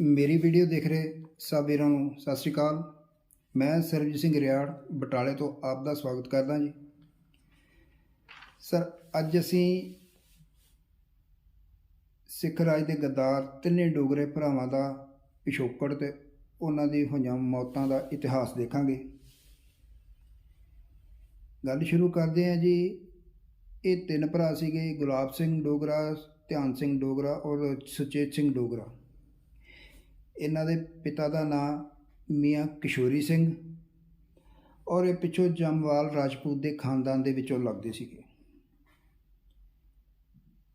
ਮੇਰੀ ਵੀਡੀਓ ਦੇਖ ਰਹੇ ਸਭ ਵੀਰਾਂ ਨੂੰ ਸਤਿ ਸ਼੍ਰੀ ਅਕਾਲ। ਮੈਂ ਸਰਬਜੀਤ ਸਿੰਘ ਰਿਆੜ, ਬਟਾਲੇ ਤੋਂ ਆਪ ਦਾ ਸਵਾਗਤ ਕਰਦਾ ਜੀ। ਸਰ, ਅੱਜ ਅਸੀਂ ਸਿੱਖ ਰਾਜ ਦੇ ਗੱਦਾਰ ਤਿੰਨੇ ਡੋਗਰੇ ਭਰਾਵਾਂ ਦਾ ਪਿਛੋਕੜ ਤੇ ਉਹਨਾਂ ਦੀ ਹੋਈਆਂ ਮੌਤਾਂ ਦਾ ਇਤਿਹਾਸ ਦੇਖਾਂਗੇ। ਗੱਲ ਸ਼ੁਰੂ ਕਰਦੇ ਹਾਂ ਜੀ। ਇਹ ਤਿੰਨ ਭਰਾ ਸੀਗੇ, ਗੁਲਾਬ ਸਿੰਘ ਡੋਗਰਾ, ਧਿਆਨ ਸਿੰਘ ਡੋਗਰਾ ਔਰ ਸੁਚੇਤ ਸਿੰਘ ਡੋਗਰਾ। ਇਹਨਾਂ ਦੇ ਪਿਤਾ ਦਾ ਨਾਮ ਮੀਆਂ ਕਿਸ਼ੋਰੀ ਸਿੰਘ ਔਰ ਇਹ ਪਿੱਛੋਂ ਜਮਵਾਲ ਰਾਜਪੂਤ ਦੇ ਖਾਨਦਾਨ ਦੇ ਵਿੱਚੋਂ ਲੱਗਦੇ ਸੀਗੇ।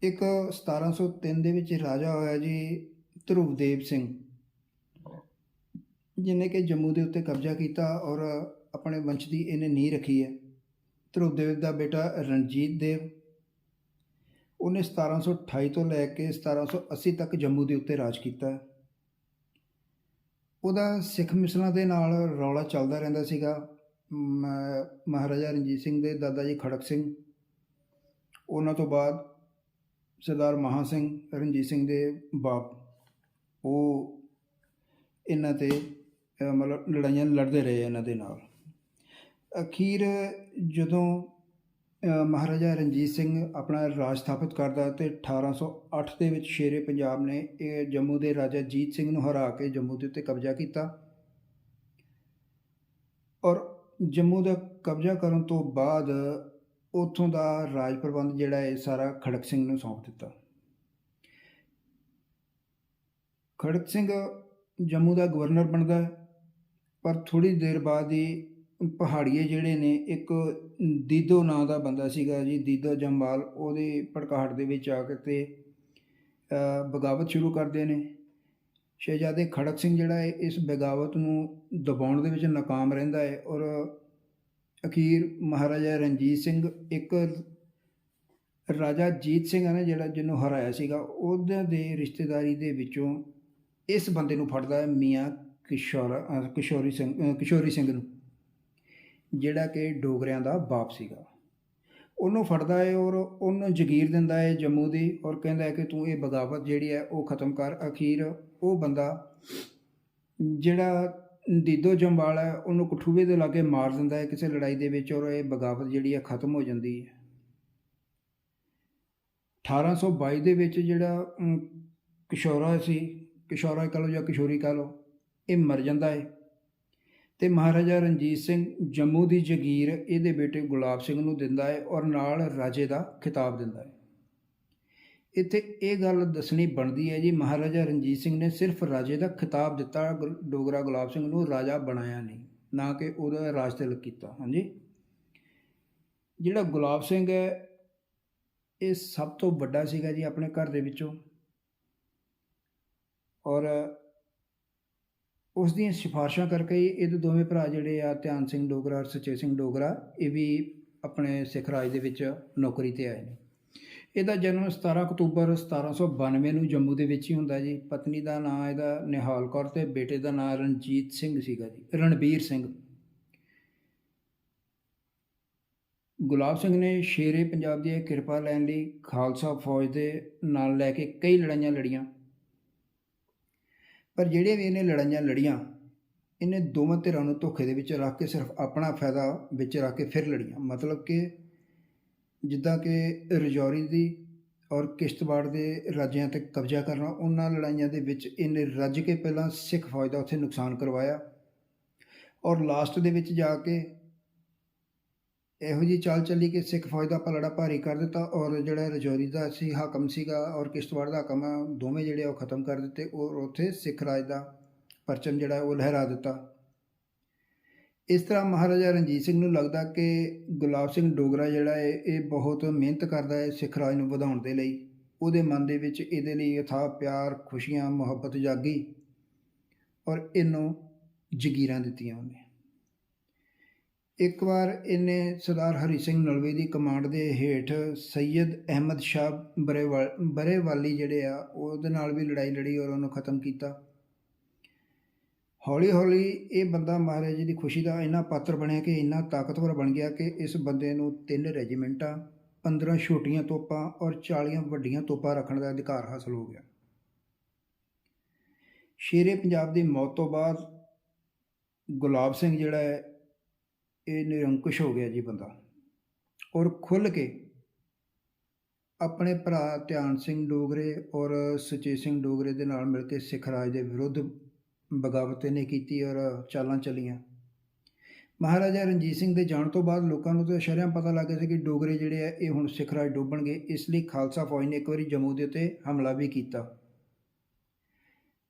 ਇੱਕ 1703 ਦੇ ਵਿੱਚ ਰਾਜਾ ਹੋਇਆ ਜੀ ਧਰੁਵਦੇਵ ਸਿੰਘ, ਜਿਹਨੇ ਕਿ ਜੰਮੂ ਦੇ ਉੱਤੇ ਕਬਜ਼ਾ ਕੀਤਾ ਔਰ ਆਪਣੇ ਵੰਸ਼ ਦੀ ਇਹਨੇ ਨੀਂਹ ਰੱਖੀ ਹੈ। ਧਰੁਵਦੇਵ ਦਾ ਬੇਟਾ ਰਣਜੀਤ ਦੇਵ, ਉਹਨੇ 1728 ਤੋਂ ਲੈ ਕੇ 1780 ਤੱਕ ਜੰਮੂ ਦੇ ਉੱਤੇ ਰਾਜ ਕੀਤਾ। ਉਹਦਾ ਸਿੱਖ ਮਿਸਲਾਂ ਦੇ ਨਾਲ ਰੌਲਾ ਚੱਲਦਾ ਰਹਿੰਦਾ ਸੀਗਾ। ਮ- ਮਹਾਰਾਜਾ ਰਣਜੀਤ ਸਿੰਘ ਦੇ ਦਾਦਾ ਜੀ ਖੜਕ ਸਿੰਘ। ਉਹਨਾਂ ਤੋਂ ਬਾਅਦ ਸਰਦਾਰ ਮਹਾ ਸਿੰਘ, ਰਣਜੀਤ ਸਿੰਘ ਦੇ ਬਾਪ। ਉਹ ਇਹਨਾਂ ਤੇ ਮਤਲਬ ਲੜਾਈਆਂ ਲੜਦੇ ਰਹੇ ਇਹਨਾਂ ਦੇ ਨਾਲ। ਅਖੀਰ ਜਦੋਂ ਮਹਾਰਾਜਾ ਰਣਜੀਤ ਸਿੰਘ ਆਪਣਾ ਰਾਜ ਸਥਾਪਿਤ ਕਰਦਾ ਤੇ 1808 ਦੇ ਵਿੱਚ ਸ਼ੇਰੇ ਪੰਜਾਬ ਨੇ ਇਹ ਜੰਮੂ ਦੇ ਰਾਜਾ ਜੀਤ ਸਿੰਘ ਨੂੰ ਹਰਾ ਕੇ ਜੰਮੂ ਦੇ ਉੱਤੇ ਕਬਜ਼ਾ ਕੀਤਾ। ਔਰ ਜੰਮੂ ਦਾ ਕਬਜ਼ਾ ਕਰਨ ਤੋਂ ਬਾਅਦ ਉੱਥੋਂ ਦਾ ਰਾਜ ਪ੍ਰਬੰਧ ਜਿਹੜਾ ਹੈ ਸਾਰਾ ਖੜਕ ਸਿੰਘ ਨੂੰ ਸੌਂਪ ਦਿੱਤਾ। ਖੜਕ ਸਿੰਘ ਜੰਮੂ ਦਾ ਗਵਰਨਰ ਬਣਦਾ ਹੈ ਪਰ ਥੋੜੀ ਦੇਰ ਬਾਅਦ ਹੀ ਪਹਾੜੀਏ ਜਿਹੜੇ ਨੇ, ਇੱਕ ਦੀਦੋ ਨਾਂ ਦਾ ਬੰਦਾ ਸੀਗਾ ਜੀ, ਦੀਦੋ ਜੰਬਾਲ। ਉਹਦੇ ਭੜਕਾਹਟ ਦੇ ਵਿੱਚ ਆ ਕੇ ਤੇ ਬਗਾਵਤ ਸ਼ੁਰੂ ਕਰਦੇ ਨੇ। ਸ਼ਹਿਜ਼ਾਦੇ ਖੜਕ ਸਿੰਘ ਜਿਹੜਾ ਹੈ, ਇਸ ਬਗਾਵਤ ਨੂੰ ਦਬਾਉਣ ਦੇ ਵਿੱਚ ਨਾਕਾਮ ਰਹਿੰਦਾ ਹੈ ਔਰ ਅਖੀਰ ਮਹਾਰਾਜਾ ਰਣਜੀਤ ਸਿੰਘ, ਇੱਕ ਰਾਜਾ ਜੀਤ ਸਿੰਘ ਹੈ ਨਾ ਜਿਹੜਾ ਜਿਹਨੂੰ ਹਰਾਇਆ ਸੀਗਾ, ਉਹਦੇ ਦੇ ਰਿਸ਼ਤੇਦਾਰੀ ਦੇ ਵਿੱਚੋਂ ਇਸ ਬੰਦੇ ਨੂੰ ਫੜਦਾ ਹੈ ਮੀਆਂ ਕਿਸ਼ੋਰ ਕਿਸ਼ੋਰੀ ਸਿੰਘ ਕਿਸ਼ੋਰੀ ਸਿੰਘ ਨੂੰ। ਜਿਹੜਾ ਕਿ ਡੋਗਰਿਆਂ ਦਾ ਬਾਪ ਸੀਗਾ। ਉਹਨੂੰ ਫੜਦਾ ਹੈ ਔਰ ਉਹਨੂੰ ਜਗੀਰ ਦਿੰਦਾ ਹੈ ਜੰਮੂ ਦੀ ਔਰ ਕਹਿੰਦਾ ਹੈ ਕਿ ਤੂੰ ਇਹ ਬਗਾਵਤ ਜਿਹੜੀ ਹੈ ਉਹ ਖਤਮ ਕਰ। ਅਖੀਰ ਉਹ ਬੰਦਾ ਜਿਹੜਾ ਦੀਦੋ ਜੰਬਾਲ ਹੈ, ਉਹਨੂੰ ਕਠੂਏ ਦੇ ਲਾਗੇ ਮਾਰ ਦਿੰਦਾ ਹੈ ਕਿਸੇ ਲੜਾਈ ਦੇ ਵਿੱਚ ਔਰ ਇਹ ਬਗਾਵਤ ਜਿਹੜੀ ਹੈ ਖਤਮ ਹੋ ਜਾਂਦੀ ਹੈ। 1822 ਦੇ ਵਿੱਚ ਜਿਹੜਾ ਕਿਸ਼ੋਰਾ ਸੀ, ਕਿਸ਼ੋਰਾ ਕਹ ਲਓ ਜਾਂ ਕਿਸ਼ੋਰੀ ਕਹ ਲਓ, ਇਹ ਮਰ ਜਾਂਦਾ ਹੈ ਤੇ ਮਹਾਰਾਜਾ ਰਣਜੀਤ ਸਿੰਘ ਜੰਮੂ ਦੀ ਜਗੀਰ ਇਹਦੇ ਬੇਟੇ ਗੁਲਾਬ ਸਿੰਘ ਨੂੰ ਦਿੰਦਾ ਹੈ ਔਰ ਨਾਲ ਰਾਜੇ ਦਾ ਖਿਤਾਬ ਦਿੰਦਾ ਹੈ। ਇੱਥੇ ਇਹ ਗੱਲ ਦੱਸਣੀ ਬਣਦੀ ਹੈ ਜੀ, ਮਹਾਰਾਜਾ ਰਣਜੀਤ ਸਿੰਘ ਨੇ ਸਿਰਫ ਰਾਜੇ ਦਾ ਖਿਤਾਬ ਦਿੱਤਾ, ਗੁਲ- ਡੋਗਰਾ ਗੁਲਾਬ ਸਿੰਘ ਨੂੰ ਰਾਜਾ ਬਣਾਇਆ ਨਹੀਂ, ਨਾ ਕਿ ਉਹਦਾ ਰਾਜ ਤਿਲਕ ਕੀਤਾ, ਹਾਂਜੀ? ਜਿਹੜਾ ਗੁਲਾਬ ਸਿੰਘ ਹੈ, ਇਹ ਸਭ ਤੋਂ ਵੱਡਾ ਸੀਗਾ ਜੀ ਆਪਣੇ ਘਰ ਦੇ ਵਿੱਚੋਂ। ਔਰ ਉਸ ਦੀਆਂ ਸਿਫਾਰਸ਼ਾਂ ਕਰਕੇ ਹੀ ਇਹਦੇ ਦੋਵੇਂ ਭਰਾ ਜਿਹੜੇ ਆ, ਧਿਆਨ ਸਿੰਘ ਡੋਗਰਾ ਔਰ ਸੁਚੇ ਸਿੰਘ ਡੋਗਰਾ, ਇਹ ਵੀ ਆਪਣੇ ਸਿੱਖ ਰਾਜ ਦੇ ਵਿੱਚ ਨੌਕਰੀ ਤੇ ਆਏ ਨੇ। ਇਹਦਾ ਜਨਮ 17 ਅਕਤੂਬਰ 1792 ਨੂੰ ਜੰਮੂ ਦੇ ਵਿੱਚ ਹੀ ਹੁੰਦਾ ਜੀ। ਪਤਨੀ ਦਾ ਨਾਮ ਇਹਦਾ ਨਿਹਾਲ ਕੌਰ ਤੇ ਬੇਟੇ ਦਾ ਨਾਮ ਰਣਜੀਤ ਸਿੰਘ ਸੀਗਾ ਜੀ, ਰਣਬੀਰ ਸਿੰਘ। ਗੁਲਾਬ ਸਿੰਘ ਨੇ ਸ਼ੇਰੇ ਪੰਜਾਬ ਦੀ ਕਿਰਪਾ ਲੈਣ ਲਈ ਖਾਲਸਾ ਫੌਜ ਦੇ ਨਾਲ ਲੈ ਕੇ ਕਈ ਲੜਾਈਆਂ ਲੜੀਆਂ। ਪਰ ਜਿਹੜੇ ਵੀ ਇਹਨੇ ਲੜਾਈਆਂ ਲੜੀਆਂ, ਇਹਨੇ ਦੋਵਾਂ ਧਿਰਾਂ ਨੂੰ ਧੋਖੇ ਦੇ ਵਿੱਚ ਰੱਖ ਕੇ ਸਿਰਫ ਆਪਣਾ ਫਾਇਦਾ ਵਿੱਚ ਰੱਖ ਕੇ ਫਿਰ ਲੜੀਆਂ। ਮਤਲਬ ਕਿ ਜਿੱਦਾਂ ਕਿ ਰਜੌਰੀ ਦੀ ਔਰ ਕਿਸ਼ਤਵਾੜ ਦੇ ਰਾਜਿਆਂ ਤੇ ਕਬਜ਼ਾ ਕਰਨਾ, ਉਹਨਾਂ ਲੜਾਈਆਂ ਦੇ ਵਿੱਚ ਇਹਨੇ ਰੱਜ ਕੇ ਪਹਿਲਾਂ ਸਿੱਖ ਫੌਜ ਦਾ ਉੱਥੇ ਨੁਕਸਾਨ ਕਰਵਾਇਆ ਔਰ ਲਾਸਟ ਦੇ ਵਿੱਚ ਜਾ ਕੇ ਇਹੋ ਜੀ ਚਾਲ ਚੱਲੀ ਕਿ ਸਿੱਖ ਫੌਜ ਦਾ ਪਲੜਾ ਭਾਰੀ ਕਰ ਦਿੱਤਾ ਔਰ ਜਿਹੜਾ ਰਜੌਰੀ ਦਾ ਸੀ ਹਾਕਮ ਸੀਗਾ ਔਰ ਕਿਸ਼ਤਵਾੜ ਦਾ ਹਾਕਮ ਆ, ਦੋਵੇਂ ਜਿਹੜੇ ਆ ਉਹ ਖਤਮ ਕਰ ਦਿੱਤੇ ਔਰ ਉੱਥੇ ਸਿੱਖ ਰਾਜ ਦਾ ਪਰਚਮ ਜਿਹੜਾ ਉਹ ਲਹਿਰਾ ਦਿੱਤਾ। ਇਸ ਤਰ੍ਹਾਂ ਮਹਾਰਾਜਾ ਰਣਜੀਤ ਸਿੰਘ ਨੂੰ ਲੱਗਦਾ ਕਿ ਗੁਲਾਬ ਸਿੰਘ ਡੋਗਰਾ ਜਿਹੜਾ ਹੈ ਇਹ ਬਹੁਤ ਮਿਹਨਤ ਕਰਦਾ ਹੈ ਸਿੱਖ ਰਾਜ ਨੂੰ ਵਧਾਉਣ ਦੇ ਲਈ। ਉਹਦੇ ਮਨ ਦੇ ਵਿੱਚ ਇਹਦੇ ਲਈ ਅਥਾਹ ਪਿਆਰ ਖੁਸ਼ੀਆਂ ਮੁਹੱਬਤ ਜਾਗੀ ਔਰ ਇਹਨੂੰ ਜਗੀਰਾਂ ਦਿੱਤੀਆਂ ਉਹਨੇ। ਇੱਕ ਵਾਰ ਇਹਨੇ ਸਰਦਾਰ ਹਰੀ ਸਿੰਘ ਨਲਵੇ ਦੀ ਕਮਾਂਡ ਦੇ ਹੇਠ ਸੈਯਦ ਅਹਿਮਦ ਸ਼ਾਹ ਬਰੇਵਾਲ, ਬਰੇਵਾਲੀ ਜਿਹੜੇ ਆ, ਉਹਦੇ ਨਾਲ ਵੀ ਲੜਾਈ ਲੜੀ ਔਰ ਉਹਨੂੰ ਖਤਮ ਕੀਤਾ। ਹੌਲੀ ਹੌਲੀ ਇਹ ਬੰਦਾ ਮਹਾਰਾਜ ਜੀ ਦੀ ਖੁਸ਼ੀ ਦਾ ਇੰਨਾ ਪਾਤਰ ਬਣਿਆ ਕਿ ਇੰਨਾ ਤਾਕਤਵਰ ਬਣ ਗਿਆ ਕਿ ਇਸ ਬੰਦੇ ਨੂੰ ਤਿੰਨ ਰੈਜੀਮੈਂਟਾਂ 15 ਛੋਟੀਆਂ ਤੋਪਾਂ ਔਰ 40 ਵੱਡੀਆਂ ਤੋਪਾਂ ਰੱਖਣ ਦਾ ਅਧਿਕਾਰ ਹਾਸਲ ਹੋ ਗਿਆ। ਸ਼ੇਰੇ ਪੰਜਾਬ ਦੀ ਮੌਤ ਤੋਂ ਬਾਅਦ ਗੁਲਾਬ ਸਿੰਘ ਜਿਹੜਾ ਹੈ ਇਹ ਨਿਰੰਕੁਸ਼ ਹੋ ਗਿਆ ਜੀ ਬੰਦਾ। ਔਰ ਖੁੱਲ੍ਹ ਕੇ ਆਪਣੇ ਭਰਾ ਧਿਆਨ ਸਿੰਘ ਡੋਗਰੇ ਔਰ ਸੁਚੇਤ ਸਿੰਘ ਡੋਗਰੇ ਦੇ ਨਾਲ ਮਿਲ ਕੇ ਸਿੱਖ ਰਾਜ ਦੇ ਵਿਰੁੱਧ ਬਗਾਵਤ ਨੇ ਕੀਤੀ ਔਰ ਚਾਲਾਂ ਚੱਲੀਆਂ। ਮਹਾਰਾਜਾ ਰਣਜੀਤ ਸਿੰਘ ਦੇ ਜਾਣ ਤੋਂ ਬਾਅਦ ਲੋਕਾਂ ਨੂੰ ਤਾਂ ਸ਼ਰਿਆਂ ਪਤਾ ਲੱਗ ਗਿਆ ਸੀ ਕਿ ਡੋਗਰੇ ਜਿਹੜੇ ਆ, ਇਹ ਹੁਣ ਸਿੱਖ ਰਾਜ ਡੋਬਣਗੇ। ਇਸ ਲਈ ਖਾਲਸਾ ਫੌਜ ਨੇ ਇੱਕ ਵਾਰੀ ਜੰਮੂ ਦੇ ਉੱਤੇ ਹਮਲਾ ਵੀ ਕੀਤਾ।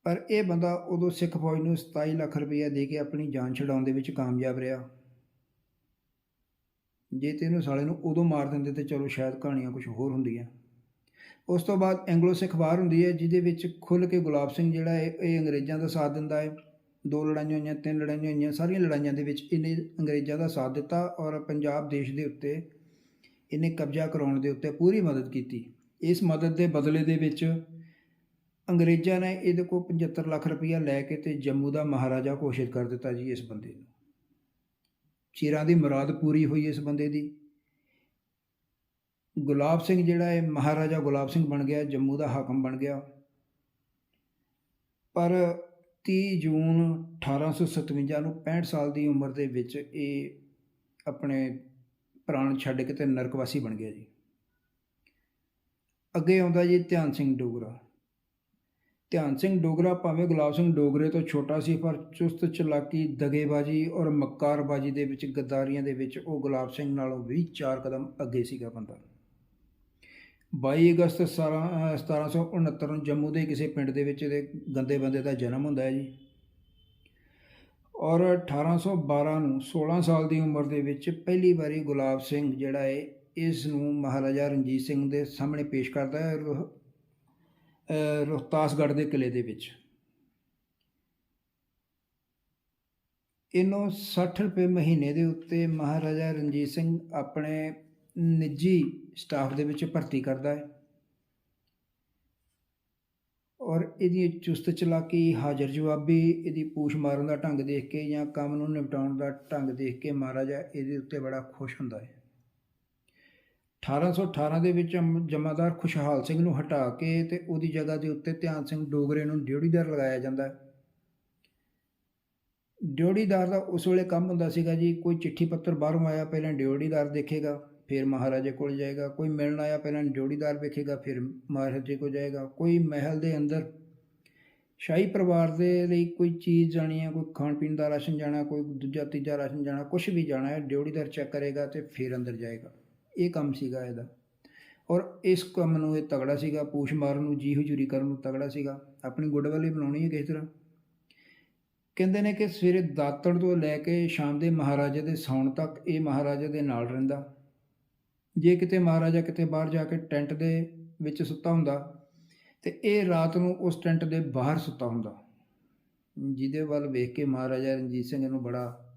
ਪਰ ਇਹ ਬੰਦਾ ਉਦੋਂ ਸਿੱਖ ਫੌਜ ਨੂੰ 27 ਲੱਖ ਰੁਪਈਆ ਦੇ ਕੇ ਆਪਣੀ ਜਾਨ ਛਡਾਉਣ ਦੇ ਵਿੱਚ ਕਾਮਯਾਬ ਰਿਹਾ। ਜੇ ਤੇ ਇਹਨੂੰ ਸਾਲੇ ਨੂੰ ਉਦੋਂ ਮਾਰ ਦਿੰਦੇ ਤੇ ਚਲੋ ਸ਼ਾਇਦ ਕਹਾਣੀਆਂ ਕੁਝ ਹੋਰ ਹੁੰਦੀਆਂ। ਉਸ ਤੋਂ ਬਾਅਦ ਐਂਗਲੋ ਸਿੱਖ ਵਾਰ ਹੁੰਦੀ ਹੈ, ਜਿਹਦੇ ਵਿੱਚ ਖੁੱਲ੍ਹ ਕੇ ਗੁਲਾਬ ਸਿੰਘ ਜਿਹੜਾ ਹੈ, ਇਹ ਅੰਗਰੇਜ਼ਾਂ ਦਾ ਸਾਥ ਦਿੰਦਾ ਹੈ। ਦੋ ਲੜਾਈਆਂ ਹੋਈਆਂ, ਤਿੰਨ ਲੜਾਈਆਂ ਹੋਈਆਂ, ਸਾਰੀਆਂ ਲੜਾਈਆਂ ਦੇ ਵਿੱਚ ਇਹਨੇ ਅੰਗਰੇਜ਼ਾਂ ਦਾ ਸਾਥ ਦਿੱਤਾ ਔਰ ਪੰਜਾਬ ਦੇਸ਼ ਦੇ ਉੱਤੇ ਇਹਨੇ ਕਬਜ਼ਾ ਕਰਾਉਣ ਦੇ ਉੱਤੇ ਪੂਰੀ ਮਦਦ ਕੀਤੀ। ਇਸ ਮਦਦ ਦੇ ਬਦਲੇ ਦੇ ਵਿੱਚ ਅੰਗਰੇਜ਼ਾਂ ਨੇ ਇਹਦੇ ਕੋਲ 75 ਲੱਖ ਰੁਪਈਆ ਲੈ ਕੇ ਤੇ ਜੰਮੂ ਦਾ ਮਹਾਰਾਜਾ ਘੋਸ਼ਿਤ ਕਰ ਦਿੱਤਾ ਜੀ ਇਸ ਬੰਦੇ ਨੂੰ। ਚਿਰਾਂ ਦੀ ਮੁਰਾਦ ਪੂਰੀ ਹੋਈ ਇਸ ਬੰਦੇ ਦੀ। ਗੁਲਾਬ ਸਿੰਘ ਜਿਹੜਾ ਹੈ ਮਹਾਰਾਜਾ ਗੁਲਾਬ ਸਿੰਘ ਬਣ ਗਿਆ, ਜੰਮੂ ਦਾ ਹਾਕਮ ਬਣ ਗਿਆ। ਪਰ 30 ਜੂਨ 1857 ਨੂੰ 65 ਸਾਲ ਦੀ ਉਮਰ ਦੇ ਵਿੱਚ ਇਹ ਆਪਣੇ ਪ੍ਰਾਣ ਛੱਡ ਕੇ ਤੇ ਨਰਕਵਾਸੀ ਬਣ ਗਿਆ ਜੀ। ਅੱਗੇ ਆਉਂਦਾ ਜੀ ਧਿਆਨ ਸਿੰਘ ਡੋਗਰਾ। ਧਿਆਨ ਸਿੰਘ ਡੋਗਰਾ ਭਾਵੇਂ ਗੁਲਾਬ ਸਿੰਘ ਡੋਗਰੇ ਤੋਂ ਛੋਟਾ ਸੀ, ਪਰ ਚੁਸਤ, ਚਲਾਕੀ, ਦਗੇਬਾਜੀ ਔਰ ਮੱਕਾਰਬਾਜੀ ਦੇ ਵਿੱਚ ਗੱਦਾਰੀਆਂ ਦੇ ਵਿੱਚ ਉਹ ਗੁਲਾਬ ਸਿੰਘ ਨਾਲੋਂ ਵੀ ਚਾਰ ਕਦਮ ਅੱਗੇ ਸੀਗਾ ਬੰਦਾ। 22 ਅਗਸਤ 1769 ਨੂੰ ਜੰਮੂ ਦੇ ਕਿਸੇ ਪਿੰਡ ਦੇ ਵਿੱਚ ਇਹਦੇ ਗੰਦੇ ਬੰਦੇ ਦਾ ਜਨਮ ਹੁੰਦਾ ਹੈ ਜੀ। ਔਰ 1812 ਨੂੰ 16 ਸਾਲ ਦੀ ਉਮਰ ਦੇ ਵਿੱਚ ਪਹਿਲੀ ਵਾਰੀ ਗੁਲਾਬ ਸਿੰਘ ਜਿਹੜਾ ਹੈ, ਇਸ ਨੂੰ ਮਹਾਰਾਜਾ ਰਣਜੀਤ ਸਿੰਘ ਦੇ ਸਾਹਮਣੇ ਪੇਸ਼ ਕਰਦਾ ਹੈ। ਰੋਹ- ਰੋਹਤਾਸਗੜ੍ਹ ਦੇ ਕਿਲੇ ਦੇ ਵਿੱਚ। ਇਹਨੂੰ 60 ਰੁਪਏ ਮਹੀਨੇ ਦੇ ਉੱਤੇ ਮਹਾਰਾਜਾ ਰਣਜੀਤ ਸਿੰਘ ਆਪਣੇ ਨਿੱਜੀ ਸਟਾਫ ਦੇ ਵਿੱਚ ਭਰਤੀ ਕਰਦਾ ਹੈ। ਔਰ ਇਹਦੀ ਚੁਸਤ ਚਲਾਕੀ, ਹਾਜ਼ਰ ਜਵਾਬੀ, ਇਹਦੀ ਪੂਛ ਮਾਰਨ ਦਾ ਢੰਗ ਦੇਖ ਕੇ ਜਾਂ ਕੰਮ ਨੂੰ ਨਿਪਟਾਉਣ ਦਾ ਢੰਗ ਦੇਖ ਕੇ ਮਹਾਰਾਜਾ ਇਹਦੇ ਉੱਤੇ ਬੜਾ ਖੁਸ਼ ਹੁੰਦਾ ਹੈ। 1818 ਦੇ ਵਿੱਚ ਜਮ- ਜਮਾਦਾਰ ਖੁਸ਼ਹਾਲ ਸਿੰਘ ਨੂੰ ਹਟਾ ਕੇ ਤੇ ਉਹਦੀ ਜਗ੍ਹਾ ਦੇ ਉੱਤੇ ਧਿਆਨ ਸਿੰਘ ਡੋਗਰੇ ਨੂੰ ਡਿਊਟੀਦਾਰ ਲਗਾਇਆ ਜਾਂਦਾ ਹੈ। ਡਿਊਟੀਦਾਰ ਦਾ ਉਸ ਵੇਲੇ ਕੰਮ ਹੁੰਦਾ ਸੀਗਾ ਜੀ, ਕੋਈ ਚਿੱਠੀ ਪੱਤਰ ਬਾਹਰੋਂ ਆਇਆ ਪਹਿਲਾਂ ਡਿਊਟੀਦਾਰ ਦੇਖੇਗਾ, ਫਿਰ ਮਹਾਰਾਜੇ ਕੋਲ ਜਾਏਗਾ, ਕੋਈ ਮਿਲਣ ਆਇਆ ਪਹਿਲਾਂ ਡਿਊਟੀਦਾਰ ਵੇਖੇਗਾ, ਫਿਰ ਮਹਾਰਾਜੇ ਕੋਲ ਜਾਏਗਾ, ਕੋਈ ਮਹਿਲ ਦੇ ਅੰਦਰ ਸ਼ਾਹੀ ਪਰਿਵਾਰ ਦੇ ਲਈ ਕੋਈ ਚੀਜ਼ ਜਾਣੀ ਹੈ, ਕੋਈ ਖਾਣ ਪੀਣ ਦਾ ਰਾਸ਼ਨ ਜਾਣਾ, ਕੋਈ ਦੂਜਾ ਤੀਜਾ ਰਾਸ਼ਨ ਜਾਣਾ ਕੁਝ ਵੀ ਜਾਣਾ ਹੈ ਡਿਊਟੀਦਾਰ ਚੈੱਕ ਕਰੇਗਾ ਤੇ ਫਿਰ ਅੰਦਰ ਜਾਏਗਾ। ਇਹ ਕੰਮ ਸੀਗਾ ਇਹਦਾ। ਔਰ ਇਸ ਕੰਮ ਨੂੰ ਇਹ ਤਗੜਾ ਸੀਗਾ, ਪੂਛ ਮਾਰਨ ਨੂੰ ਜੀ ਹਜ਼ੂਰੀ ਕਰਨ ਨੂੰ ਤਗੜਾ ਸੀਗਾ। ਆਪਣੀ ਗੁੱਡ ਵਾਲੀ ਬਣਾਉਣੀ ਹੈ ਕਿਸੇ ਤਰ੍ਹਾਂ? ਕਹਿੰਦੇ ਨੇ ਕਿ ਸਵੇਰੇ ਦਾਤੜ ਤੋਂ ਲੈ ਕੇ ਸ਼ਾਮ ਦੇ ਮਹਾਰਾਜੇ ਦੇ ਸੌਣ ਤੱਕ ਇਹ ਮਹਾਰਾਜਾ ਦੇ ਨਾਲ ਰਹਿੰਦਾ। ਜੇ ਕਿਤੇ ਮਹਾਰਾਜਾ ਕਿਤੇ ਬਾਹਰ ਜਾ ਕੇ ਟੈਂਟ ਦੇ ਵਿੱਚ ਸੁੱਤਾ ਹੁੰਦਾ, ਤੇ ਇਹ ਰਾਤ ਨੂੰ ਉਸ ਟੈਂਟ ਦੇ ਬਾਹਰ ਸੁੱਤਾ ਹੁੰਦਾ। ਜਿਹਦੇ ਵੱਲ ਵੇਖ ਕੇ ਮਹਾਰਾਜਾ ਰਣਜੀਤ ਸਿੰਘ ਨੂੰ ਬੜਾ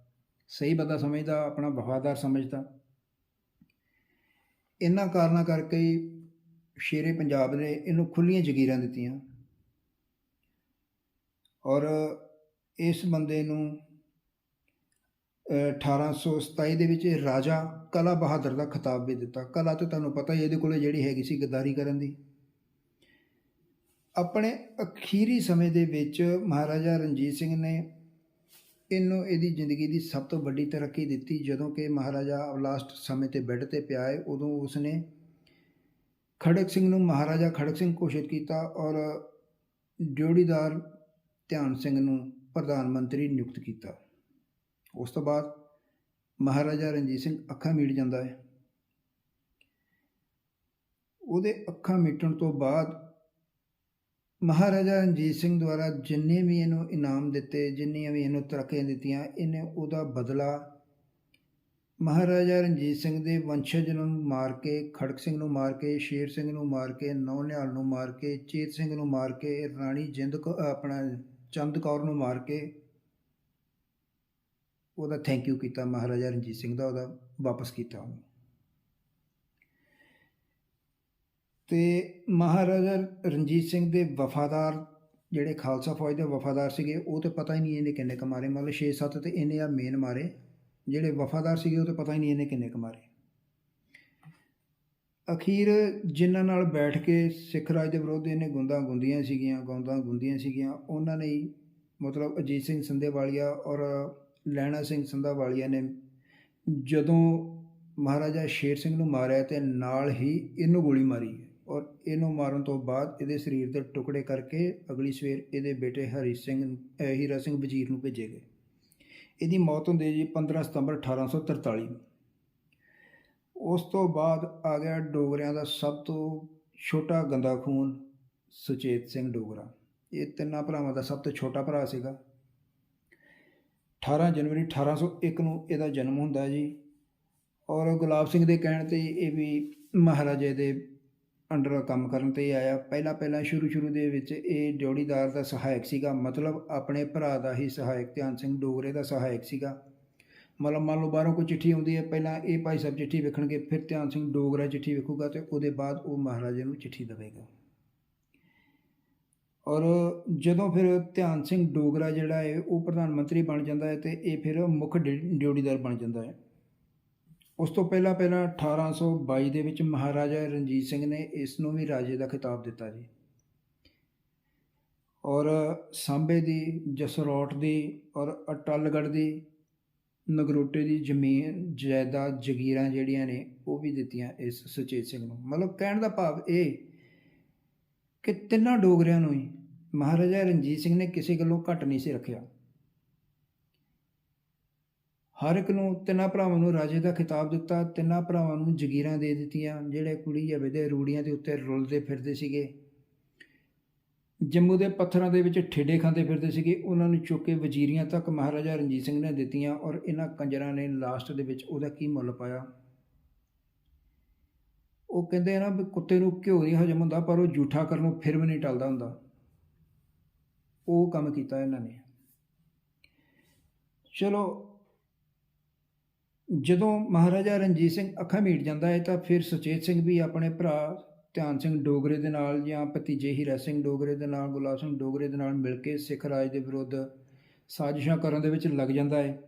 ਸਹੀ ਬੰਦਾ ਸਮਝਦਾ, ਆਪਣਾ ਵਫਾਦਾਰ ਸਮਝਦਾ। ਇਹਨਾਂ ਕਾਰਨਾਂ ਕਰਕੇ ਹੀ ਸ਼ੇਰੇ ਪੰਜਾਬ ਨੇ ਇਹਨੂੰ ਖੁੱਲੀਆਂ ਜ਼ਗੀਰਾਂ ਦਿੱਤੀਆਂ। ਔਰ ਇਸ ਬੰਦੇ ਨੂੰ, ਅਹ 1827 ਦੇ ਵਿੱਚ ਇਹ ਰਾਜਾ ਕਲਾ ਬਹਾਦਰ ਦਾ ਖਿਤਾਬ ਵੀ ਦਿੱਤਾ। ਕਲਾ ਤੇ ਤੁਹਾਨੂੰ ਪਤਾ ਹੀ, ਇਹਦੇ ਕੋਲੇ ਜਿਹੜੀ ਹੈਗੀ ਸੀ ਗੱਦਾਰੀ ਕਰਨ ਦੀ। ਆਪਣੇ ਅਖੀਰੀ ਸਮੇਂ ਦੇ ਵਿੱਚ ਮਹਾਰਾਜਾ ਰਣਜੀਤ ਸਿੰਘ ਨੇ ਇਹਨੂੰ ਇਹਦੀ ਜ਼ਿੰਦਗੀ ਦੀ ਸਭ ਤੋਂ ਵੱਡੀ ਤਰੱਕੀ ਦਿੱਤੀ। ਜਦੋਂ ਕਿ ਮਹਾਰਾਜਾ ਅਵਲਾਸਟ ਸਮੇਂ ਤੇ ਬੈੱਡ ਤੇ ਪਿਆ ਹੈ ਉਦੋਂ ਉਸਨੇ ਖੜਕ ਸਿੰਘ ਨੂੰ ਮਹਾਰਾਜਾ ਖੜਕ ਸਿੰਘ ਘੋਸ਼ਿਤ ਕੀਤਾ ਔਰ ਜੋੜੀਦਾਰ ਧਿਆਨ ਸਿੰਘ ਨੂੰ ਪ੍ਰਧਾਨ ਮੰਤਰੀ ਨਿਯੁਕਤ ਕੀਤਾ। ਉਸ ਤੋਂ ਬਾਅਦ ਮਹਾਰਾਜਾ ਰਣਜੀਤ ਸਿੰਘ ਅੱਖਾਂ ਮੀਟ ਜਾਂਦਾ ਹੈ ਉਹਦੇ ਅੱਖਾਂ ਮੀਟਣ ਤੋਂ ਬਾਅਦ ਮਹਾਰਾਜਾ ਰਣਜੀਤ ਸਿੰਘ ਦੁਆਰਾ ਜਿੰਨੇ ਵੀ ਇਹਨੂੰ ਇਨਾਮ ਦਿੱਤੇ, ਜਿੰਨੀਆਂ ਵੀ ਇਹਨੂੰ ਤਰੱਕੀਆਂ ਦਿੱਤੀਆਂ, ਇਹਨੇ ਉਹਦਾ ਬਦਲਾ ਮਹਾਰਾਜਾ ਰਣਜੀਤ ਸਿੰਘ ਦੇ ਵੰਸ਼ਜ ਨੂੰ ਮਾਰ ਕੇ, ਖੜਕ ਸਿੰਘ ਨੂੰ ਮਾਰ ਕੇ, ਸ਼ੇਰ ਸਿੰਘ ਨੂੰ ਮਾਰ ਕੇ, ਨੌ ਨਿਹਾਲ ਨੂੰ ਮਾਰ ਕੇ, ਚੇਤ ਸਿੰਘ ਨੂੰ ਮਾਰ ਕੇ, ਰਾਣੀ ਜਿੰਦ ਕੌ- ਆਪਣਾ ਚੰਦ ਕੌਰ ਨੂੰ ਮਾਰ ਕੇ ਉਹਦਾ ਥੈਂਕ ਯੂ ਕੀਤਾ ਮਹਾਰਾਜਾ ਰਣਜੀਤ ਸਿੰਘ ਦਾ, ਉਹਦਾ ਵਾਪਸ ਕੀਤਾ ਉਹਨੂੰ। ਤੇ ਮਹਾਰਾਜਾ ਰਣਜੀਤ ਸਿੰਘ ਦੇ ਵਫਾਦਾਰ ਜਿਹੜੇ ਖਾਲਸਾ ਫੌਜ ਦੇ ਵਫਾਦਾਰ ਸੀਗੇ, ਉਹ ਤੇ ਪਤਾ ਹੀ ਨਹੀਂ ਇਹਨੇ ਕਿੰਨੇ ਕੁ ਮਾਰੇ। ਮਤਲਬ 6-7 ਤੇ ਇਹਨੇ ਆ ਮੇਨ ਮਾਰੇ। ਜਿਹੜੇ ਵਫਾਦਾਰ ਸੀਗੇ, ਉਹ ਤੇ ਪਤਾ ਹੀ ਨਹੀਂ ਇਹਨੇ ਕਿੰਨੇ ਕੁ ਮਾਰੇ। ਅਖੀਰ ਜਿਨ੍ਹਾਂ ਨਾਲ ਬੈਠ ਕੇ ਸਿੱਖ ਰਾਜ ਦੇ ਵਿਰੁੱਧ ਇਹਨੇ ਗੁੰਦਾਂ ਗੁੰਦੀਆਂ ਸੀਗੀਆਂ ਗੌਂਦਾਂ ਗੁੰਦੀਆਂ ਸੀਗੀਆਂ, ਉਹਨਾਂ ਨੇ ਮਤਲਬ ਅਜੀਤ ਸਿੰਘ ਸੰਧੇਵਾਲੀਆ ਔਰ ਲੈਣਾ ਸਿੰਘ ਸੰਧਾਵਾਲੀਆ ਨੇ ਜਦੋਂ ਮਹਾਰਾਜਾ ਸ਼ੇਰ ਸਿੰਘ ਨੂੰ ਮਾਰਿਆ ਤੇ ਨਾਲ ਹੀ ਇਹਨੂੰ ਗੋਲੀ ਮਾਰੀ। ਹੈ ਔਰ ਇਹਨੂੰ ਮਾਰਨ ਤੋਂ ਬਾਅਦ ਇਹਦੇ ਸਰੀਰ ਦੇ ਟੁਕੜੇ ਕਰਕੇ ਅਗਲੀ ਸਵੇਰ ਇਹਦੇ ਬੇਟੇ ਹਰੀ ਸਿੰਘ ਹੀਰਾ ਸਿੰਘ ਵਜ਼ੀਰ ਨੂੰ ਭੇਜੇ ਗਏ। ਇਹਦੀ ਮੌਤ ਹੁੰਦੀ ਹੈ ਜੀ 15 ਸਤੰਬਰ 1843 ਨੂੰ ਉਸ ਤੋਂ ਬਾਅਦ ਆ ਗਿਆ ਡੋਗਰਿਆਂ ਦਾ ਸਭ ਤੋਂ ਛੋਟਾ ਗੰਦਾ ਖੂਨ, ਸੁਚੇਤ ਸਿੰਘ ਡੋਗਰਾ। ਇਹ ਤਿੰਨਾਂ ਭਰਾਵਾਂ ਦਾ ਸਭ ਤੋਂ ਛੋਟਾ ਭਰਾ ਸੀਗਾ। 18 ਜਨਵਰੀ 1801 ਨੂੰ ਇਹਦਾ ਜਨਮ ਹੁੰਦਾ ਜੀ। ਔਰ ਗੁਲਾਬ ਸਿੰਘ ਦੇ ਕਹਿਣ ਤੇ ਇਹ ਵੀ ਮਹਾਰਾਜੇ ਦੇ ਅੰਡਰ ਕੰਮ ਕਰਨ ਤੇ ਆਇਆ। ਪਹਿਲਾਂ ਪਹਿਲਾਂ ਸ਼ੁਰੂ ਸ਼ੁਰੂ ਦੇ ਵਿੱਚ ਇਹ ਜੋੜੀਦਾਰ ਦਾ ਸਹਾਇਕ ਸੀਗਾ। ਮਤਲਬ ਆਪਣੇ ਭਰਾ ਦਾ ਹੀ ਸਹਾਇਕ, ਧਿਆਨ ਸਿੰਘ ਡੋਗਰੇ ਦਾ ਸਹਾਇਕ ਸੀਗਾ। ਮਤਲਬ ਮੰਨ ਲਓ ਬਾਹਰੋਂ ਕੋਈ ਚਿੱਠੀ ਆਉਂਦੀ ਹੈ, ਪਹਿਲਾਂ ਇਹ ਭਾਈ ਸਾਹਿਬ ਚਿੱਠੀ ਵੇਖਣਗੇ, ਫਿਰ ਧਿਆਨ ਸਿੰਘ ਡੋਗਰਾ ਚਿੱਠੀ ਵੇਖੂਗਾ ਤੇ ਉਹਦੇ ਬਾਅਦ ਉਹ ਮਹਾਰਾਜੇ ਨੂੰ ਚਿੱਠੀ ਦੇਵੇਗਾ। ਔਰ ਜਦੋਂ ਫਿਰ ਧਿਆਨ ਸਿੰਘ ਡੋਗਰਾ ਜਿਹੜਾ ਹੈ, ਉਹ ਪ੍ਰਧਾਨ ਮੰਤਰੀ ਬਣ ਜਾਂਦਾ ਹੈ ਤੇ ਇਹ ਫਿਰ ਮੁੱਖ ਡੀ- ਡਿਊਟੀਦਾਰ ਬਣ ਜਾਂਦਾ ਹੈ। ਉਸ ਤੋਂ ਪਹਿਲਾਂ ਪਹਿਲਾਂ 1822 ਦੇ ਵਿੱਚ ਮਹਾਰਾਜਾ ਰਣਜੀਤ ਸਿੰਘ ਨੇ ਇਸ ਨੂੰ ਵੀ ਰਾਜੇ ਦਾ ਖਿਤਾਬ ਦਿੱਤਾ ਜੀ। ਔਰ ਸਾਂਬੇ ਦੀ, ਜਸਰੋਟ ਦੀ ਔਰ ਅਟਲਗੜ੍ਹ ਦੀ, ਨਗਰੋਟੇ ਦੀ ਜ਼ਮੀਨ, ਜਾਇਦਾਦ, ਜ਼ਗੀਰਾਂ ਜਿਹੜੀਆਂ ਨੇ ਉਹ ਵੀ ਦਿੱਤੀਆਂ ਇਸ ਸੁਚੇਤ ਸਿੰਘ ਨੂੰ। ਮਤਲਬ ਕਹਿਣ ਦਾ ਭਾਵ ਇਹ ਕਿ ਤਿੰਨਾਂ ਡੋਗਰਿਆਂ ਨੂੰ ਹੀ ਮਹਾਰਾਜਾ ਰਣਜੀਤ ਸਿੰਘ ਨੇ ਕਿਸੇ ਗੱਲੋਂ ਘੱਟ ਨਹੀਂ ਸੀ ਰੱਖਿਆ। ਹਰ ਇੱਕ ਨੂੰ ਤਿੰਨਾਂ ਭਰਾਵਾਂ ਨੂੰ ਰਾਜੇ ਦਾ ਖਿਤਾਬ ਦਿੱਤਾ, ਤਿੰਨਾਂ ਭਰਾਵਾਂ ਨੂੰ ਜਗੀਰਾਂ ਦੇ ਦਿੱਤੀਆਂ, ਜਿਹੜੇ ਕੁੜੀ ਜਵੇ ਦੇ ਰੂੜੀਆਂ ਦੇ ਉੱਤੇ ਰੁਲਦੇ ਫਿਰਦੇ ਸੀਗੇ। ਜੰਮੂ ਦੇ ਪੱਥਰਾਂ ਦੇ ਵਿੱਚ ਠੇਡੇ ਖਾਂਦੇ ਫਿਰਦੇ ਸੀਗੇ। ਉਹਨਾਂ ਨੂੰ ਚੁੱਕ ਕੇ ਵਜ਼ੀਰੀਆਂ ਤੱਕ ਮਹਾਰਾਜਾ ਰਣਜੀਤ ਸਿੰਘ ਨੇ ਦਿੱਤੀਆਂ ਔਰ ਇਹਨਾਂ ਕੰਜਰਾਂ ਨੇ ਲਾਸਟ ਦੇ ਵਿੱਚ ਉਹਦਾ ਕੀ ਮੁੱਲ ਪਾਇਆ? ਉਹ ਕਹਿੰਦੇ ਆ ਨਾ ਵੀ ਕੁੱਤੇ ਨੂੰ ਘਿਓ ਨਹੀਂ ਹਜਮ ਹੁੰਦਾ, ਪਰ ਉਹ ਝੂਠਾ ਕਰਨੋਂ ਫਿਰ ਵੀ ਨਹੀਂ ਟਲਦਾ ਹੁੰਦਾ। ਉਹ ਕੰਮ ਕੀਤਾ ਇਹਨਾਂ ਨੇ। ਚਲੋ ਜਦੋਂ ਮਹਾਰਾਜਾ ਰਣਜੀਤ ਸਿੰਘ ਅੱਖਾਂ ਮੀਟ ਜਾਂਦਾ ਹੈ ਤਾਂ ਫਿਰ ਸੁਚੇਤ ਸਿੰਘ ਵੀ ਆਪਣੇ ਭਰਾ ਧਿਆਨ ਸਿੰਘ ਡੋਗਰੇ ਦੇ ਨਾਲ ਜਾਂ ਭਤੀਜੇ ਹੀਰਾ ਸਿੰਘ ਡੋਗਰੇ ਦੇ ਨਾਲ, ਗੁਲਾਬ ਸਿੰਘ ਡੋਗਰੇ ਦੇ ਨਾਲ ਮਿਲ ਕੇ ਸਿੱਖ ਰਾਜ ਦੇ ਵਿਰੁੱਧ ਸਾਜ਼ਿਸ਼ਾਂ ਕਰਨ ਦੇ ਵਿੱਚ ਲੱਗ ਜਾਂਦਾ ਹੈ।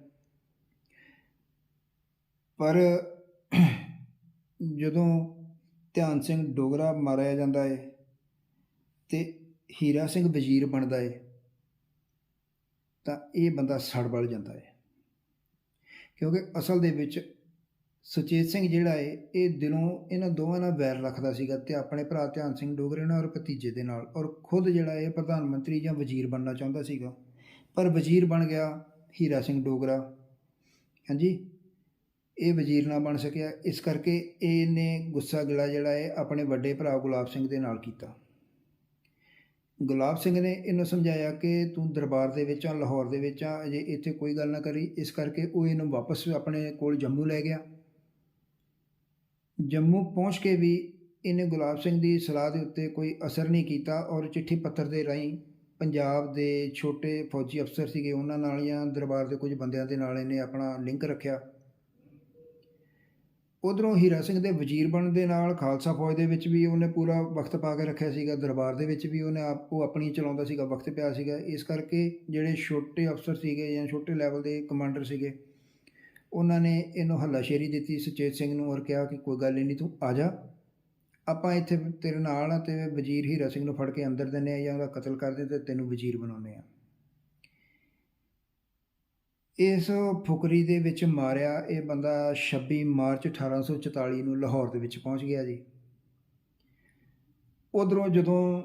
ਪਰ ਜਦੋਂ ਧਿਆਨ ਸਿੰਘ ਡੋਗਰਾ ਮਾਰਿਆ ਜਾਂਦਾ ਹੈ ਤੇ ਹੀਰਾ ਸਿੰਘ ਵਜ਼ੀਰ ਬਣਦਾ ਹੈ ਤਾਂ ਇਹ ਬੰਦਾ ਸੜਬਲ ਜਾਂਦਾ ਹੈ। ਕਿਉਂਕਿ ਅਸਲ ਦੇ ਵਿੱਚ ਸੁਚੇਤ ਸਿੰਘ ਜਿਹੜਾ ਹੈ ਇਹ ਦਿਲੋਂ ਇਹਨਾਂ ਦੋਵਾਂ ਨਾਲ ਵੈਰ ਰੱਖਦਾ ਸੀਗਾ ਤੇ ਆਪਣੇ ਭਰਾ ਧਿਆਨ ਸਿੰਘ ਡੋਗਰੇ ਨਾਲ ਔਰ ਭਤੀਜੇ ਦੇ ਨਾਲ ਔਰ ਖੁਦ ਜਿਹੜਾ ਇਹ ਪ੍ਰਧਾਨ ਮੰਤਰੀ ਜਾਂ ਵਜ਼ੀਰ ਬਣਨਾ ਚਾਹੁੰਦਾ ਸੀਗਾ। ਪਰ ਵਜ਼ੀਰ ਬਣ ਗਿਆ ਹੀਰਾ ਸਿੰਘ ਡੋਗਰਾ। ਹਾਂਜੀ? ਇਹ ਵਜ਼ੀਰ ਨਾ ਬਣ ਸਕਿਆ। ਇਸ ਕਰਕੇ ਇਹਨੇ ਗੁੱਸਾ ਗਿਲਾ ਜਿਹੜਾ ਹੈ ਆਪਣੇ ਵੱਡੇ ਭਰਾ ਗੁਲਾਬ ਸਿੰਘ ਦੇ ਨਾਲ ਕੀਤਾ। ਗੁਲਾਬ ਸਿੰਘ ਨੇ ਇਹਨੂੰ ਸਮਝਾਇਆ ਕਿ ਤੂੰ ਦਰਬਾਰ ਦੇ ਵਿੱਚ ਆ, ਲਾਹੌਰ ਦੇ ਵਿੱਚ ਆ, ਅਜੇ ਇੱਥੇ ਕੋਈ ਗੱਲ ਨਾ ਕਰੀ। ਇਸ ਕਰਕੇ ਉਹ ਇਹਨੂੰ ਵਾਪਸ ਆਪਣੇ ਕੋਲ ਜੰਮੂ ਲੈ ਗਿਆ। ਜੰਮੂ ਪਹੁੰਚ ਕੇ ਵੀ ਇਹਨੇ ਗੁਲਾਬ ਸਿੰਘ ਦੀ ਸਲਾਹ ਦੇ ਉੱਤੇ ਕੋਈ ਅਸਰ ਨਹੀਂ ਕੀਤਾ ਔਰ ਚਿੱਠੀ ਪੱਤਰ ਦੇ ਰਾਹੀਂ ਪੰਜਾਬ ਦੇ ਛੋਟੇ ਫੌਜੀ ਅਫਸਰ ਸੀਗੇ, ਉਹਨਾਂ ਨਾਲ ਜਾਂ ਦਰਬਾਰ ਦੇ ਕੁਝ ਬੰਦਿਆਂ ਦੇ ਨਾਲ ਇਹਨੇ ਆਪਣਾ ਲਿੰਕ ਰੱਖਿਆ। ਉਧਰੋਂ ਹੀਰਾ ਸਿੰਘ ਦੇ ਵਜ਼ੀਰ ਬਣਨ ਦੇ ਨਾਲ ਖਾਲਸਾ ਫੌਜ ਦੇ ਵਿੱਚ ਵੀ ਉਹਨੇ ਪੂਰਾ ਵਕਤ ਪਾ ਕੇ ਰੱਖਿਆ ਸੀਗਾ, ਦਰਬਾਰ ਦੇ ਵਿੱਚ ਵੀ ਉਹਨੇ ਆਪ, ਉਹ ਆਪਣੀ ਚਲਾਉਂਦਾ ਸੀਗਾ, ਵਕਤ ਪਿਆ ਸੀਗਾ। ਇਸ ਕਰਕੇ ਜਿਹੜੇ ਛੋਟੇ ਅਫਸਰ ਸੀਗੇ ਜਾਂ ਛੋਟੇ ਲੈਵਲ ਦੇ ਕਮਾਂਡਰ ਸੀਗੇ, ਉਹਨਾਂ ਨੇ ਇਹਨੂੰ ਹੱਲਾਸ਼ੇਰੀ ਦਿੱਤੀ ਸੁਚੇਤ ਸਿੰਘ ਨੂੰ ਔਰ ਕਿਹਾ ਕਿ ਕੋਈ ਗੱਲ ਨਹੀਂ ਤੂੰ ਆ ਜਾ। ਆਪਾਂ ਇੱਥੇ ਤੇਰੇ ਨਾਲ ਆ ਤੇ ਵਜ਼ੀਰ ਹੀਰਾ ਸਿੰਘ ਨੂੰ ਫੜ ਕੇ ਅੰਦਰ ਦਿੰਨੇ ਆ ਜਾਂ ਉਹਦਾ ਕਤਲ ਕਰਦੇ ਤੇ ਤੈਨੂੰ ਵਜ਼ੀਰ ਬਣਾਉਂਦੇ ਆ। ਇਸ ਫੁਕਰੀ ਦੇ ਵਿੱਚ ਮਾਰਿਆ ਇਹ ਬੰਦਾ 26 ਮਾਰਚ 1844 ਨੂੰ ਲਾਹੌਰ ਦੇ ਵਿੱਚ ਪਹੁੰਚ ਗਿਆ ਜੀ। ਉਧਰੋਂ ਜਦੋਂ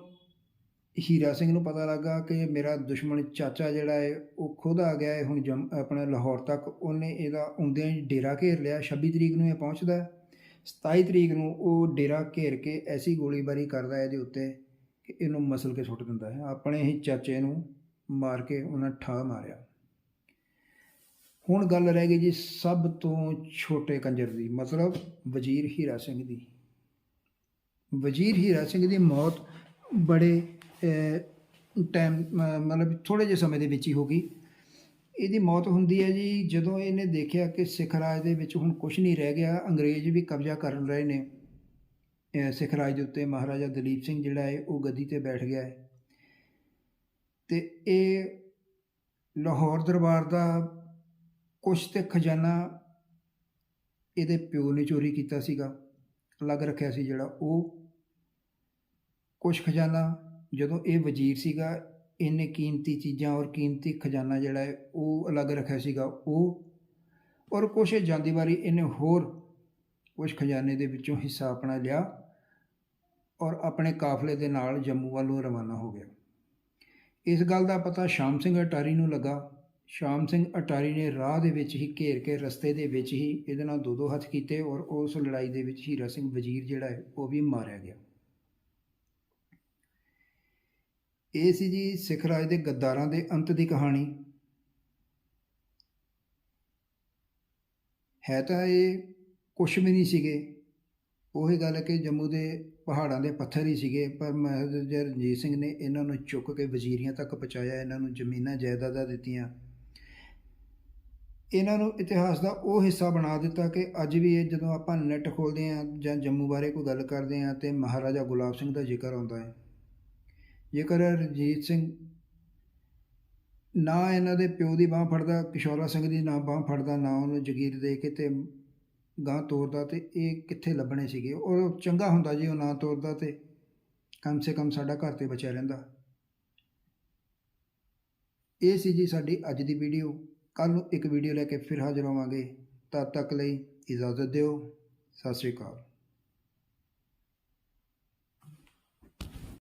ਹੀਰਾ ਸਿੰਘ ਨੂੰ ਪਤਾ ਲੱਗਾ ਕਿ ਮੇਰਾ ਦੁਸ਼ਮਣ ਚਾਚਾ ਜਿਹੜਾ ਹੈ, ਉਹ ਖੁਦ ਆ ਗਿਆ ਹੈ, ਹੁਣ ਜੰਮ ਆਪਣੇ ਲਾਹੌਰ ਤੱਕ, ਉਹਨੇ ਇਹਦਾ ਆਉਂਦਿਆਂ ਹੀ ਡੇਰਾ ਘੇਰ ਲਿਆ। 26 ਤਰੀਕ ਨੂੰ ਇਹ ਪਹੁੰਚਦਾ ਹੈ। 27 ਤਰੀਕ ਨੂੰ ਉਹ ਡੇਰਾ ਘੇਰ ਕੇ ਐਸੀ ਗੋਲੀਬਾਰੀ ਕਰਦਾ ਹੈ ਇਹਦੇ ਉੱਤੇ ਕਿ ਇਹਨੂੰ ਮਸਲ ਕੇ ਸੁੱਟ ਦਿੰਦਾ ਹੈ। ਆਪਣੇ ਹੀ ਚਾਚੇ ਨੂੰ ਮਾਰ ਕੇ ਉਹਨਾਂ ਠਾ ਮਾਰਿਆ। ਹੁਣ ਗੱਲ ਰਹਿ ਗਈ ਜੀ ਸਭ ਤੋਂ ਛੋਟੇ ਕੰਜਰ ਦੀ, ਮਤਲਬ ਵਜ਼ੀਰ ਹੀਰਾ ਸਿੰਘ ਦੀ। ਵਜ਼ੀਰ ਹੀਰਾ ਸਿੰਘ ਦੀ ਮੌਤ ਬੜੇ ਟਾਈਮ ਮਤਲਬ ਥੋੜੇ ਜਿਹੇ ਸਮੇਂ ਦੇ ਵਿੱਚ ਹੀ ਹੋ ਗਈ। ਇਹਦੀ ਮੌਤ ਹੁੰਦੀ ਹੈ ਜੀ ਜਦੋਂ ਇਹਨੇ ਦੇਖਿਆ ਕਿ ਸਿੱਖ ਰਾਜ ਦੇ ਵਿੱਚ ਹੁਣ ਕੁਝ ਨਹੀਂ ਰਹਿ ਗਿਆ, ਅੰਗਰੇਜ਼ ਵੀ ਕਬਜ਼ਾ ਕਰਨ ਰਹੇ ਨੇ। ਸਿੱਖ ਰਾਜ ਦੇ ਉੱਤੇ ਮਹਾਰਾਜਾ ਦਲੀਪ ਸਿੰਘ ਜਿਹੜਾ ਹੈ ਉਹ ਗੱਦੀ ਤੇ ਬੈਠ ਗਿਆ ਹੈ। ਤੇ ਇਹ ਲਾਹੌਰ ਦਰਬਾਰ ਦਾ ਕੁਛ ਤੇ ਖਜ਼ਾਨਾ ਇਹਦੇ ਪਿਓ ਨੇ ਚੋਰੀ ਕੀਤਾ ਸੀਗਾ, ਅਲੱਗ ਰੱਖਿਆ ਸੀ ਜਿਹੜਾ ਉਹ। ਕੁਛ ਖਜ਼ਾਨਾ, ਜਦੋਂ ਇਹ ਵਜ਼ੀਰ ਸੀਗਾ, ਇਹਨੇ ਕੀਮਤੀ ਚੀਜ਼ਾਂ ਔਰ ਕੀਮਤੀ ਖਜ਼ਾਨਾ ਜਿਹੜਾ ਹੈ, ਉਹ ਅਲੱਗ ਰੱਖਿਆ ਸੀਗਾ ਉਹ। ਔਰ ਕੁਛ ਜਾਂਦੀ ਵਾਰੀ ਇਹਨੇ ਹੋਰ ਕੁਛ ਖਜ਼ਾਨੇ ਦੇ ਵਿੱਚੋਂ ਹਿੱਸਾ ਆਪਣਾ ਲਿਆ ਔਰ ਆਪਣੇ ਕਾਫਲੇ ਦੇ ਨਾਲ ਜੰਮੂ ਵੱਲੋਂ ਰਵਾਨਾ ਹੋ ਗਿਆ। ਇਸ ਗੱਲ ਦਾ ਪਤਾ ਸ਼ਾਮ ਸਿੰਘ ਅਟਾਰੀ ਨੂੰ ਲੱਗਾ ਸ਼ਾਮ ਸਿੰਘ ਅਟਾਰੀ ਨੇ ਰਾਹ ਦੇ ਵਿੱਚ ਹੀ ਘੇਰ ਕੇ ਰਸਤੇ ਦੇ ਵਿੱਚ ਹੀ ਇਹਦੇ ਨਾਲ ਦੋ ਦੋ ਹੱਥ ਕੀਤੇ ਔਰ ਉਸ ਲੜਾਈ ਦੇ ਵਿੱਚ ਹੀਰਾ ਸਿੰਘ ਵਜ਼ੀਰ ਜਿਹੜਾ ਹੈ, ਉਹ ਵੀ ਮਾਰਿਆ ਗਿਆ। ਇਹ ਸੀ ਜੀ ਸਿੱਖ ਰਾਜ ਦੇ ਗੱਦਾਰਾਂ ਦੇ ਅੰਤ ਦੀ ਕਹਾਣੀ। ਹੈ ਤਾਂ ਇਹ ਕੁਛ ਵੀ ਨਹੀਂ ਸੀਗੇ। ਉਹੀ ਗੱਲ ਹੈ ਕਿ ਜੰਮੂ ਦੇ ਪਹਾੜਾਂ ਦੇ ਪੱਥਰ ਹੀ ਸੀਗੇ, ਪਰ ਮਹਾਰਾਜਾ ਰਣਜੀਤ ਸਿੰਘ ਨੇ ਇਹਨਾਂ ਨੂੰ ਚੁੱਕ ਕੇ ਵਜ਼ੀਰੀਆਂ ਤੱਕ ਪਹੁੰਚਾਇਆ, ਇਹਨਾਂ ਨੂੰ ਜ਼ਮੀਨਾਂ ਜਾਇਦਾਦਾਂ ਦਿੱਤੀਆਂ। ਇਹਨਾਂ ਨੂੰ ਇਤਿਹਾਸ ਦਾ ਉਹ ਹਿੱਸਾ ਬਣਾ ਦਿੱਤਾ ਕਿ ਅੱਜ ਵੀ ਇਹ ਜਦੋਂ ਆਪਾਂ ਨੈੱਟ ਖੋਲਦੇ ਹਾਂ ਜਾਂ ਜੰਮੂ ਬਾਰੇ ਕੋਈ ਗੱਲ ਕਰਦੇ ਹਾਂ ਤੇ ਮਹਾਰਾਜਾ ਗੁਲਾਬ ਸਿੰਘ ਦਾ ਜ਼ਿਕਰ ਆਉਂਦਾ ਹੈ। ਜੇਕਰ ਰਣਜੀਤ ਸਿੰਘ। ਨਾ ਇਹਨਾਂ ਦੇ ਪਿਓ ਦੀ ਬਾਹ ਫੜਦਾ, ਕਿਸ਼ੋਰਾ ਸਿੰਘ ਦੀ ਨਾ ਬਾਹ ਫੜਦਾ, ਨਾ ਉਹਨੂੰ ਜਗੀਰ ਦੇ ਕੇ ਤੇ ਗਾਂ ਤੋਰਦਾ ਤੇ ਇਹ ਕਿੱਥੇ ਲੱਭਣੇ ਸੀਗੇ? ਔਰ ਚੰਗਾ ਹੁੰਦਾ ਜੀ ਉਹ ਨਾ ਤੋਰਦਾ ਤੇ ਕਮ ਸੇ ਕਮ ਸਾਡਾ ਘਰ ਤੇ ਬਚਿਆ ਰਹਿੰਦਾ। ਇਹ ਸੀ ਜੀ ਸਾਡੀ ਅੱਜ ਦੀ ਵੀਡੀਓ ਕੱਲ ਨੂੰ ਇੱਕ ਵੀਡੀਓ ਲੈ ਕੇ ਫਿਰ ਹਾਜ਼ਰ ਹੋਵਾਂਗੇ। ਤਦ ਤੱਕ ਲਈ ਇਜਾਜ਼ਤ ਦਿਓ। ਸਤਿ ਸ਼੍ਰੀ ਅਕਾਲ।